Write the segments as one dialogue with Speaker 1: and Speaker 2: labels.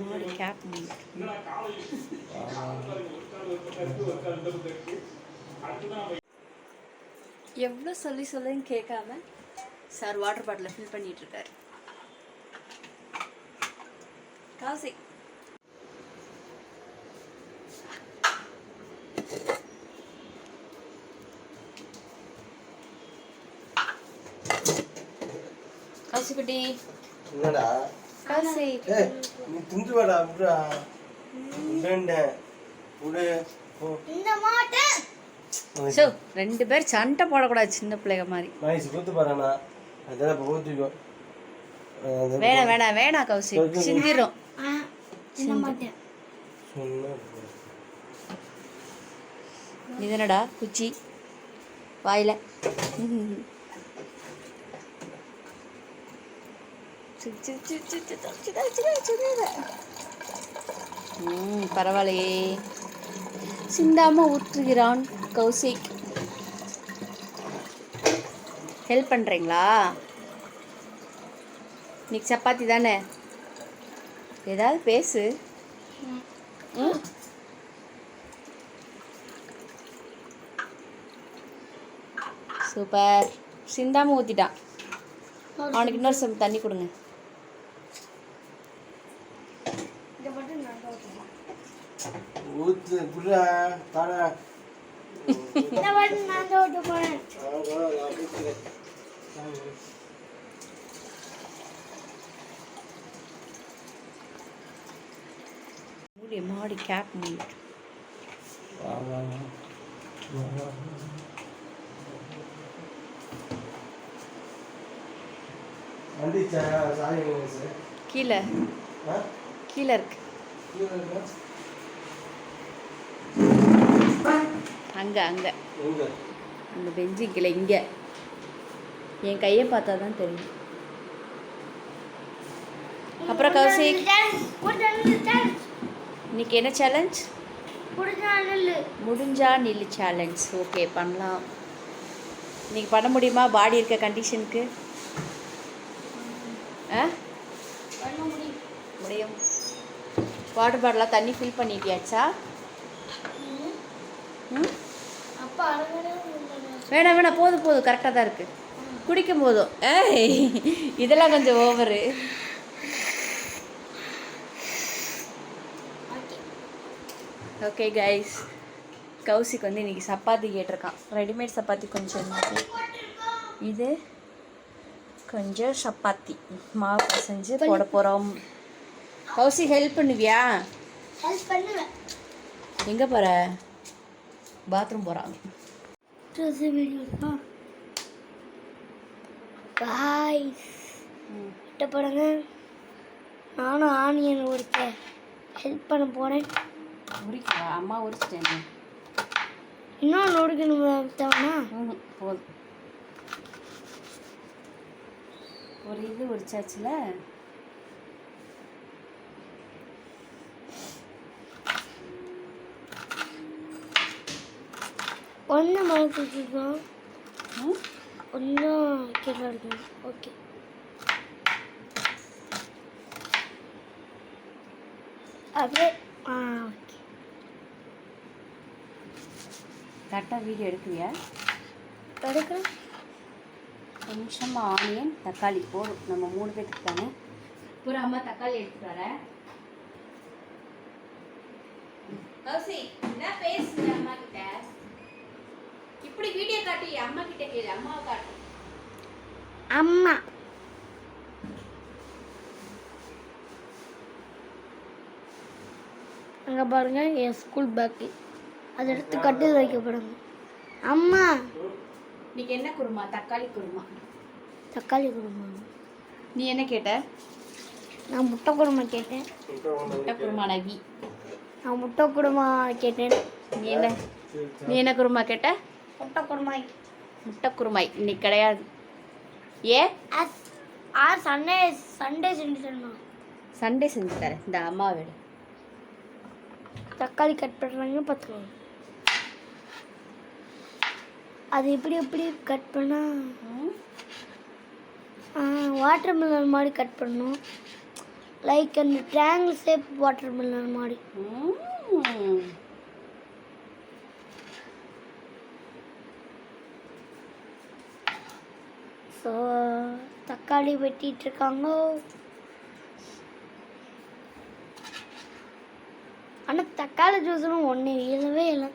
Speaker 1: மாடு கேப். எவ்வளோ சொல்லி சொல்லுன்னு கேட்காம சார் வாட்டர் பாட்டிலை ஃபில் பண்ணிட்டு இருக்காரு காசி. காசி குட்டி.
Speaker 2: என்னடா? ஏய் நீ வாடா. விடு
Speaker 1: ஸோ ரெண்டு பேர் சண்டை போடக்கூடாது சின்ன பிள்ளைங்க மாதிரி.
Speaker 2: மகேஷ் கூத்து பாருண்ணா அதெல்லாம் இப்போ ஊற்றிக்கோ
Speaker 1: வேணாம் வேணாம் வேணாம் கௌசி. சிந்திரும்.
Speaker 2: சொன்னா
Speaker 1: இது என்னடா குச்சி? வாயில. ம் பரவாயில்லையே. சிந்தாம ஊற்றுகிறான் கௌசிக். ஹெல்ப் பண்ணுறீங்களா இன்னைக்கு சப்பாத்தி தானே? ஏதாவது பேசு. ம்? சூப்பர் சிந்தாம ஊற்றிட்டான் அவனுக்கு இன்னொரு சம் தண்ணி கொடுங்க.
Speaker 2: ஊத்து
Speaker 1: மூடி மாடி கேப் மூடி.
Speaker 2: வந்துச்சா சாரி மகேஷ்
Speaker 1: கீழே. கீழே இருக்கு
Speaker 2: கீழே இருக்கா?
Speaker 1: அங்கே அங்கே. அந்த பெஞ்சு கீழே இங்கே. என் கையை பார்த்தா தான் தெரியும். அப்புறம் கௌசிக். இன்னைக்கு என்ன சேலஞ்ச் முடிஞ்சா நில்லு சேலஞ்ச் ஓகே பண்ணலாம். இன்னைக்கு பண்ண முடியுமா? பாடி இருக்க கண்டிஷனுக்கு ஆ? முடியும். வாட்டர் பாட்டிலாக தண்ணி ஃபில் பண்ணிட்டியாச்சா? ம்? வேணாம் வேணாம் போதும் போதும் கரெக்டாக தான் இருக்குது குடிக்கும் போதும் ஏய் இதெல்லாம் கொஞ்சம் ஓவரு ஓகே கைஸ் கௌசிக் வந்து இன்னைக்கு சப்பாத்தி கேட்டிருக்கான். ரெடிமேட் சப்பாத்தி கொஞ்சம் இருந்துச்சு இது கொஞ்சம் சப்பாத்தி. மாவு பசைஞ்சு போட போகிறோம் கௌசி ஹெல்ப் பண்ணுவியா? எங்கே போகிற பாத்ரூம் போகிறாங்க
Speaker 3: காய்ஸ் கஷ்டப்படுங்க நானும் ஆனியன் உரிக்க ஹெல்ப் பண்ண போனேன்
Speaker 1: உரிக்கவா அம்மா உரிச்சிட்டேன்
Speaker 3: இன்னும் நொறுக்கணும் தேவைன்னா
Speaker 1: ம் போதும். ஒரு இது உரிச்சாச்சுல
Speaker 3: ஒன்று மறந்துட்டுருக்கோம்
Speaker 1: ம்
Speaker 3: கொஞ்சம் கீழே இருக்கணும் ஓகே அப்படியே ஆ ஓகே
Speaker 1: கரெக்டாக வீடியோ எடுக்குவியா
Speaker 3: எடுக்கிறேன்
Speaker 1: கொஞ்சம் ஆனியன் தக்காளி போதும். நம்ம மூணு பேத்துக்கு தானே? ஒரு அம்மா தக்காளி எடுத்துட்டு வரேன் என்ன பேசுங்க அம்மா கிட்ட இப்படி வீடியோ காட்டி அம்மா கிட்ட கேளு அம்மாவை காட்டு.
Speaker 3: அம்மா. அங்கே பாருங்க என் ஸ்கூல் பேக்கு அதை எடுத்து கட்டில் வைக்கப்படுங்க அம்மா.
Speaker 1: இன்னைக்கு என்ன குருமா? தக்காளி குருமா.
Speaker 3: தக்காளி குருமா.
Speaker 1: நீ என்ன கேட்ட?
Speaker 3: நான் முட்டை குருமா கேட்டேன்.
Speaker 1: முட்டை குருமா நகி
Speaker 3: நான் முட்டை குருமா கேட்டேன்.
Speaker 1: நீ என்ன? நீ என்ன குருமா கேட்ட?
Speaker 3: முட்டை குருமா
Speaker 1: முட்டை குருமாய் இன்னைக்கு கிடையாது. ஏ?
Speaker 3: ஆ சண்டே சண்டே செஞ்சு தரணும்.
Speaker 1: சண்டே செஞ்சு தரேன். இந்த அம்மா வீடு.
Speaker 3: தக்காளி கட் பண்ணுறாங்க பார்த்துக்கோங்க. அது எப்படி எப்படி கட் பண்ணால் வாட்டர் மெலன் மாதிரி கட் பண்ணணும். லைக் அந்த ட்ரையாங்கிள் ஷேப் வாட்டர் மெலன் மாதிரி ஸோ தக்காளி வெட்டிட்டு இருக்காங்க ஆனால் தக்காளி ஜூஸ்னு ஒன்று இல்லவே இல்லை.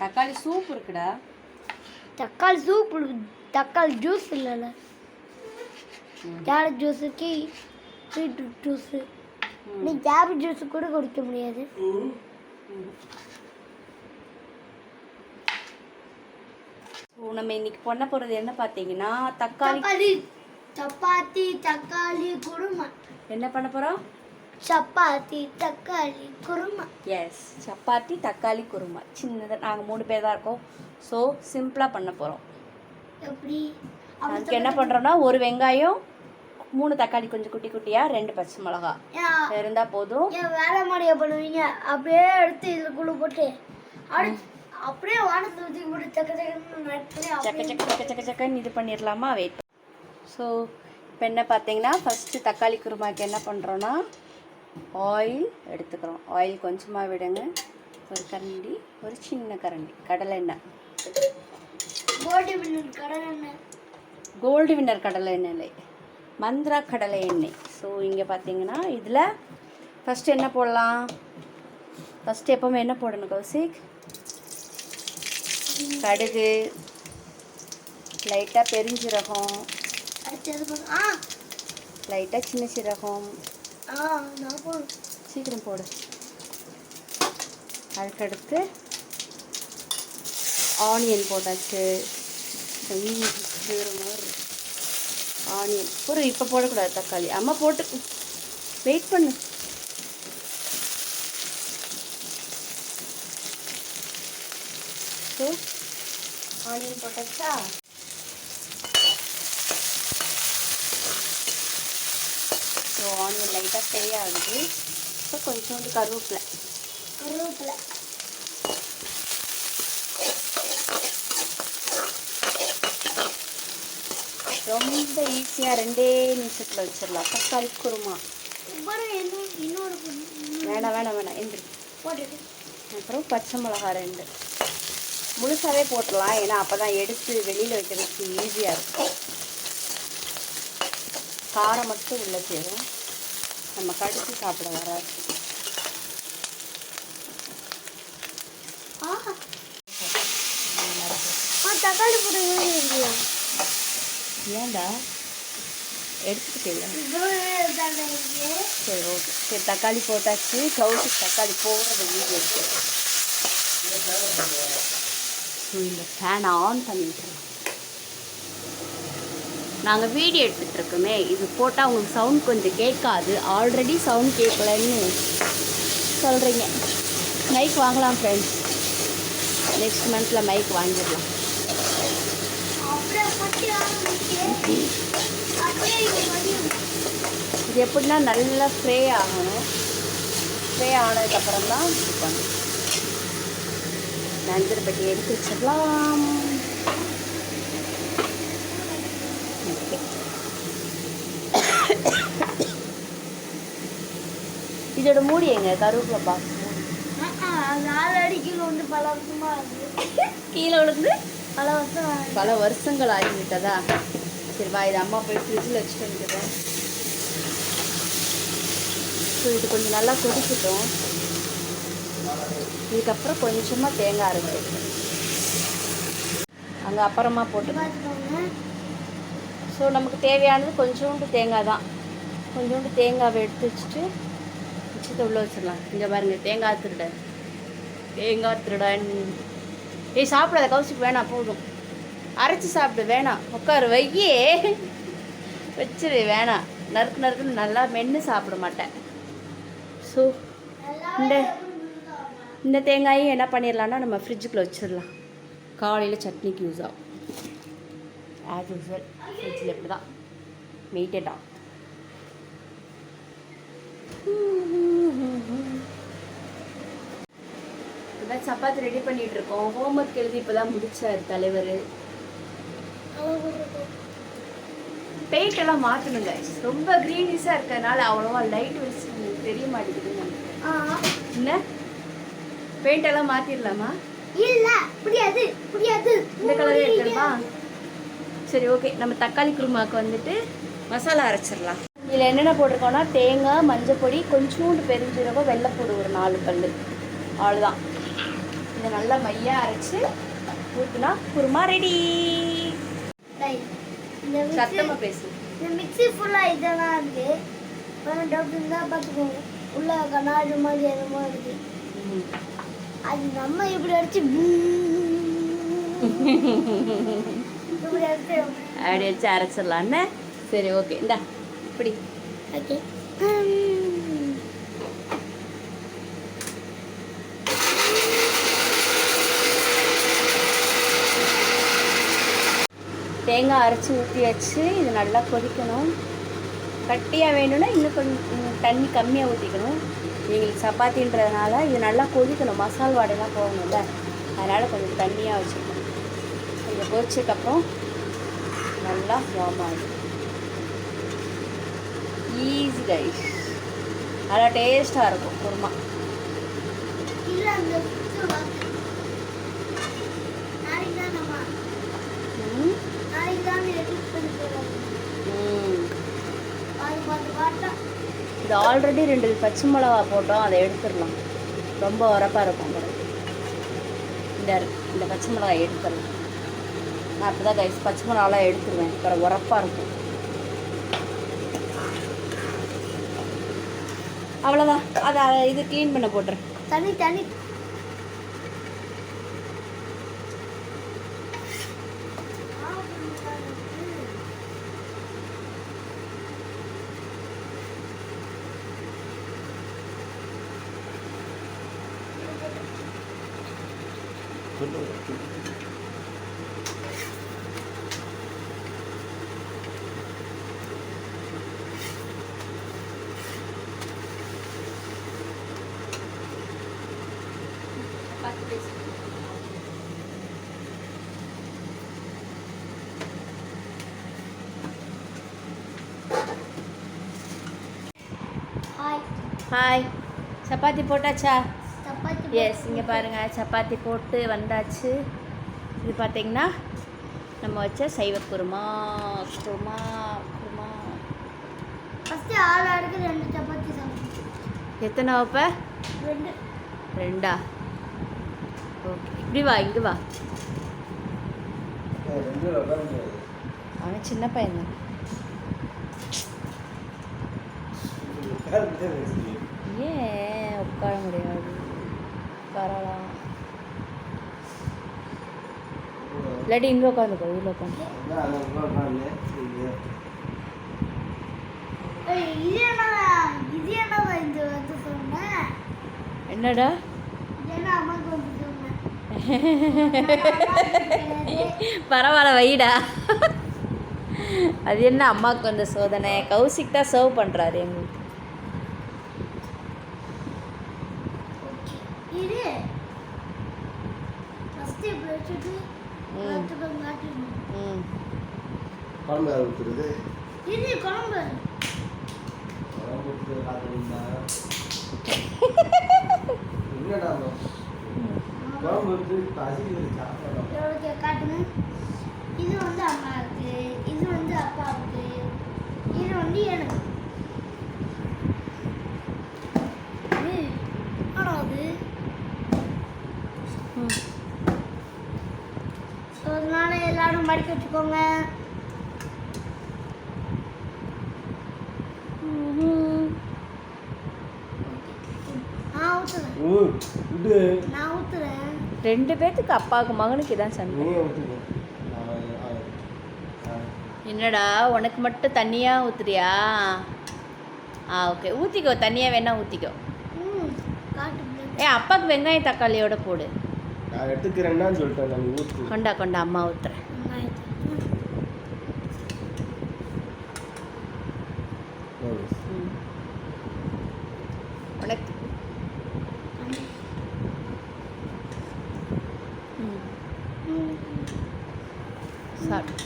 Speaker 1: தக்காளி சூப் இருக்குடா.
Speaker 3: தக்காளி சூப் தக்காளி ஜூஸ் இல்லைல்ல. கேரட் ஜூஸுக்கு பீட்ரூட் ஜூஸு. நீ கேரட் ஜூஸ் கூட குடிக்க முடியாது
Speaker 1: ம். ஸோ நம்ம இன்னைக்கு பண்ண போறது என்ன பார்த்தீங்கன்னா தக்காளி
Speaker 3: சப்பாத்தி. தக்காளி குருமா.
Speaker 1: என்ன பண்ண போறோம்?
Speaker 3: சப்பாத்தி தக்காளி குருமா.
Speaker 1: எஸ் சப்பாத்தி தக்காளி குருமா. சின்னதாக நாங்கள் மூணு பேர் தான் இருக்கோம். ஸோ சிம்பிளாக பண்ண போகிறோம்
Speaker 3: எப்படி?
Speaker 1: அதுக்கு என்ன பண்ணுறோன்னா ஒரு வெங்காயம் மூணு தக்காளி கொஞ்சம் குட்டி குட்டியாக ரெண்டு பச்சை மிளகா.
Speaker 3: ஏன்
Speaker 1: இருந்தால் போதும்.
Speaker 3: வேலை மாதிரியா பண்ணுவீங்க? அப்படியே எடுத்து இதுக்குள்ள போட்டு அப்படி அப்படியே வானத்துல ஊற்றி போட்டு சக்க
Speaker 1: சக்க சக்க சக்க சக்க சக்கன்னு இது பண்ணிடலாமா வெயிட் ஸோ இப்போ என்ன பார்த்தீங்கன்னா ஃபஸ்ட்டு தக்காளி குருமாக்கு என்ன பண்ணுறோன்னா ஆயில் எடுத்துக்கிறோம். ஆயில் கொஞ்சமாக விடுங்க. ஒரு கரண்டி ஒரு சின்ன கரண்டி. கடலை எண்ணெய்.
Speaker 3: போட்டி பின்னல் கடல் எண்ணெய்.
Speaker 1: கோல்டு வின்னர் கடலை எண்ணெய் இல்லை மந்த்ரா கடலை எண்ணெய். ஸோ இங்கே பார்த்தீங்கன்னா இதில் ஃபஸ்ட்டு என்ன போடலாம்? ஃபஸ்ட்டு எப்போவுமே என்ன போடணும் கௌசிக்? கடுகு லைட்டாக பெருஞ்சீரகம் லைட்டாக சின்ன சீரகம்.
Speaker 3: ஆ நான் போடுறேன்
Speaker 1: சீக்கிரம் போடு. அதுக்கடுத்து ஆனியன் போட்டாச்சு. ஆனியன் ஒரு இப்போ போடக்கூடாது தக்காளி. அம்மா போட்டு வெயிட் பண்ணு. ஆனியன் போட்டாச்சா? ஸோ ஆனியன் லைட்டாக ஃப்ரை ஆகுது. ஸோ கொஞ்சோண்டு கருவேப்பிலை.
Speaker 3: கருவேப்பிலை.
Speaker 1: ரொம்ப ஈஸியாக ரெண்டே நிமிஷத்தில் வச்சிடலாம். தக்காளி குருமா. வேணாம் வேணாம் வேணாம் எந்திரி. அப்புறம் பச்சை மிளகா ரெண்டு. முழுசாவே போட்டுடலாம். ஏன்னா அப்போ தான் எடுத்து வெளியில் வைக்கிறதுக்கு ஈஸியாக இருக்கும். காரம் மட்டும் உள்ள சேரும். நம்ம கடிச்சு சாப்பிட வராது.
Speaker 3: தக்காளி போடுறது இல்லையா
Speaker 1: ஏன்டா? எடுத்துக்கிட்டே சரி ஓகே. சரி தக்காளி போட்டாச்சு. கவுச்சு தக்காளி போடுறது வீடியோ ஸோ இந்த ஃபேனை ஆன் பண்ணி விட்டுறலாம் நாங்கள் வீடியோ எடுத்துகிட்டு இருக்கோமே இது போட்டால் உங்களுக்கு சவுண்ட் கொஞ்சம் கேட்காது. ஆல்ரெடி சவுண்ட் கேட்கலன்னு சொல்கிறீங்க மைக் வாங்கலாம் ஃப்ரெண்ட்ஸ் நெக்ஸ்ட் மந்தில் மைக் வாங்கிடலாம்.
Speaker 3: இது
Speaker 1: இது எப்படின்னா நல்லா ஸ்ப்ரே ஆகணும். ஸ்ப்ரே ஆனதுக்கப்புறம் தான் இது பண்ணணும் நஞ்சர் பெட்டி எடுத்து வச்சிடலாம். இதோட மூடி எங்க? கருவேப்பிலை பாக்ஸ்
Speaker 3: கீழே வந்து பல வருஷமா இருக்கு
Speaker 1: கீழே விழுந்து
Speaker 3: பல வருஷம்.
Speaker 1: பல வருஷங்கள் ஆகிவிட்டதா? சரி வா இது அம்மா போய் ஃப்ரிட்ஜில் வச்சுட்டு வந்துடுறேன். ஸோ இது கொஞ்சம் நல்லா கொதிக்கட்டும். இதுக்கப்புறம் கொஞ்சமாக தேங்காய் அரைச்சி அங்கே அப்புறமா போட்டு ஸோ நமக்கு தேவையானது கொஞ்சோண்டு தேங்காய் தான். கொஞ்சோண்டு தேங்காவை எடுத்து வச்சுட்டு மிச்சத்தை உள்ளே வச்சிடலாம். இங்கே பாருங்கள் தேங்காய் திருட. தேங்காய் திருடன். ஏய் சாப்பிடாத கவுசிக்கு வேணாம் போதும். அரைச்சி சாப்பிடு வேணாம். உட்காரு வையே. வச்சிரு வேணாம். நறுக்கு நறுக்குன்னு நல்லா மென்று சாப்பிட மாட்டேன். ஸோ இந்த இந்த தேங்காயும் என்ன பண்ணிடலாம்னா நம்ம ஃப்ரிட்ஜுக்குள்ளே வச்சிடலாம் காலையில் சட்னிக்கு யூஸ் ஆகும். ஆஸ் யூஸ்வல் ஃப்ரிட்ஜில் இப்படி தான் மெயிட்டட் ஆகும் இப்போதான் சப்பாத்தி ரெடி பண்ணிட்டு இருக்கோம் ஹோம்ஒர்க் எழுதி இப்போ தான் முடிச்சார் தலைவர்.
Speaker 3: அளவு போட்டுருக்கோம்.
Speaker 1: பெயிண்ட் எல்லாம் மாற்றணுங்க ரொம்ப க்ரீனிஷாக இருக்கிறதுனால அவ்வளோவா லைட் வச்சு தெரிய.
Speaker 3: ஆ
Speaker 1: என்ன? பெயிண்ட் எல்லாம் மாற்றிடலாமா
Speaker 3: இல்ல முடியாது முடியாது
Speaker 1: இந்த கலரே எடுத்துருமா சரி ஓகே நம்ம தக்காளி குருமாவுக்கு வந்துட்டு மசாலா அரைச்சிடலாம். இதில் என்னென்ன போட்டிருக்கோம்னா தேங்காய் மஞ்சள் பொடி கொஞ்சோண்டு பெருஞ்சீரகம் வெள்ளைப்பூடு ஒரு நாலு பல் அவ்வளோதான் இதை நல்லா மையாக அரைச்சி ஊற்றுனா குருமா ரெடி சத்தமாக பேசு.
Speaker 3: இந்த மிக்ஸி ஃபுல்லா இதெல்லாம் இருக்கு. கொஞ்சம் டவுட் இருந்தா பார்த்துக்கோங்க. உள்ள கண்ணாடி மாதிரி என்னமோ இருக்கு.
Speaker 1: ம்.
Speaker 3: அது நம்ம இப்படி அடிச்சு
Speaker 1: அப்படி வச்சு அரைச்சிடலான்னு சரி ஓகே இந்தா இப்படி.
Speaker 3: ஓகே
Speaker 1: தேங்காய் அரைச்சி ஊற்றியாச்சு இது நல்லா கொதிக்கணும். கட்டியாக வேணும்னா இன்னும் கொஞ்சம் தண்ணி கம்மியாக ஊற்றிக்கணும் எங்களுக்கு சப்பாத்தின்றதுனால இது நல்லா கொதிக்கணும். மசால் வாடையெல்லாம் போகணும்ல அதனால் கொஞ்சம் தண்ணியாக வச்சுக்கணும். கொஞ்சம் கொதிச்சதுக்கப்புறம் நல்லா வார்ம் ஆகும் ஈஸி ரைஸ் நல்லா டேஸ்ட்டாக இருக்கும் குருமா. ம்? இது ஆல்ரெடி ரெண்டு பச்சை மிளகா போட்டோம் அதை எடுத்துடலாம். ரொம்ப உரப்பாக இருக்கும் அப்புறம் இந்த இந்த பச்சை மிளகா எடுத்துடலாம். நான் அப்போ தான் கைஸ் பச்சை மிளகாலாம் எடுத்துருவேன். அப்புறம் உரப்பாக இருக்கும். அவ்வளோதான் அதை அதை இது க்ளீன் பண்ண போட்டுறேன்
Speaker 3: தனி தனி ஹாய்
Speaker 1: ஹாய் சப்பாத்தி போட்டாச்சா?
Speaker 3: சப்பாத்தி
Speaker 1: எஸ் இங்கே பாருங்கள் சப்பாத்தி போட்டு வந்தாச்சு. இது பார்த்தீங்கன்னா நம்ம வச்ச சைவ குருமா குருமா குருமா.
Speaker 3: ஃபர்ஸ்ட் ஆறு அடுக்கு ரெண்டு சப்பாத்தி
Speaker 1: எத்தனை வைப்ப?
Speaker 3: ரெண்டு.
Speaker 1: ரெண்டா? ஓகே இப்படி வா இங்கே வா. அவன் சின்ன பையன் தான். ஏன் உட்கார முடியாது? உட்காரலாம் இல்லாட்டி இங்கே உட்காந்துக்கோ இதில் உட்காந்து.
Speaker 3: என்னடா இந்த வந்து சொன்னேன்
Speaker 1: என்னடா
Speaker 3: இது என்ன அம்மாக்கு வந்து சொன்னேன்
Speaker 1: பரவாயில்ல வைடா. அது என்ன அம்மாவுக்கு வந்த சோதனை? கௌசிக் தான் சர்வ் பண்ணுறாரு எங்களுக்கு.
Speaker 2: குழம்பு ஊற்றுறது
Speaker 3: குழம்பு
Speaker 2: குழம்பு ஊற்றுறது காட்டுறீங்களா என்னடா ஊற்றி பசி
Speaker 3: காட்டுங்க. இது வந்து அம்மாவுக்கு இது வந்து அப்பாவுக்கு இது வந்து எனக்கு. அதனால எல்லாரும் மடிக்க வச்சுக்கோங்க. நான்
Speaker 2: விட்டு
Speaker 3: நான் ஊற்றுறேன்
Speaker 1: ரெண்டு பேர்த்துக்கு அப்பாவுக்கு மகனுக்கு இதான் சண்டை. என்னடா உனக்கு மட்டும் தண்ணியாக ஊற்றுறியா ஆ ஓகே ஊற்றிக்கோ தண்ணியாக வேணா ஊற்றிக்கோ. ஏ அப்பாவுக்கு வெங்காயம் தக்காளியோட போடு.
Speaker 2: நான் எடுத்துக்கிறேன்னு சொல்லிட்டேன்
Speaker 1: கொண்டா கொண்டா அம்மா ஊற்றுறேன் சாப்பிடு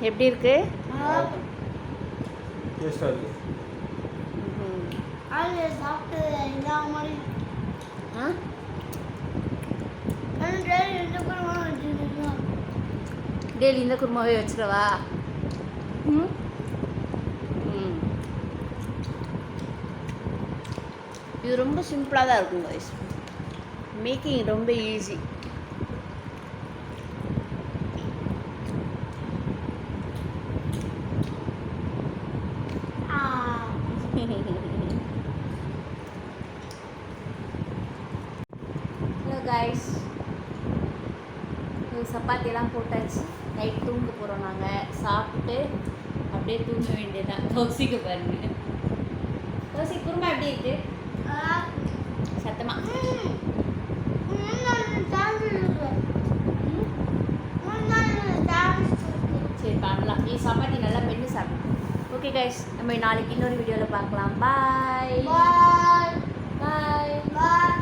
Speaker 1: எப்படி இருக்கு?
Speaker 3: டேஸ்டா சாப்பிட்டு எல்லா மாதிரி
Speaker 1: ஆ? டெய்லி இந்த குருமாவே வச்சிடவா? ம். இது ரொம்ப சிம்பிளாக தான் இருக்கும் கைஸ் மேக்கிங் ரொம்ப ஈஸி ஹலோ கைஸ் சப்பாத்தியெல்லாம் போட்டாச்சு. நைட் தூங்க போகிறோம் நாங்கள் சாப்பிட்டு அப்படியே தூங்க வேண்டியதான் கௌசிக்க பாருங்க. கௌசி குருமா எப்படி இருக்குது ஓகே கைஸ் நம்ம நாளைக்கு இன்னொரு வீடியோவில் பார்க்கலாம் பாய் பாய் பாய்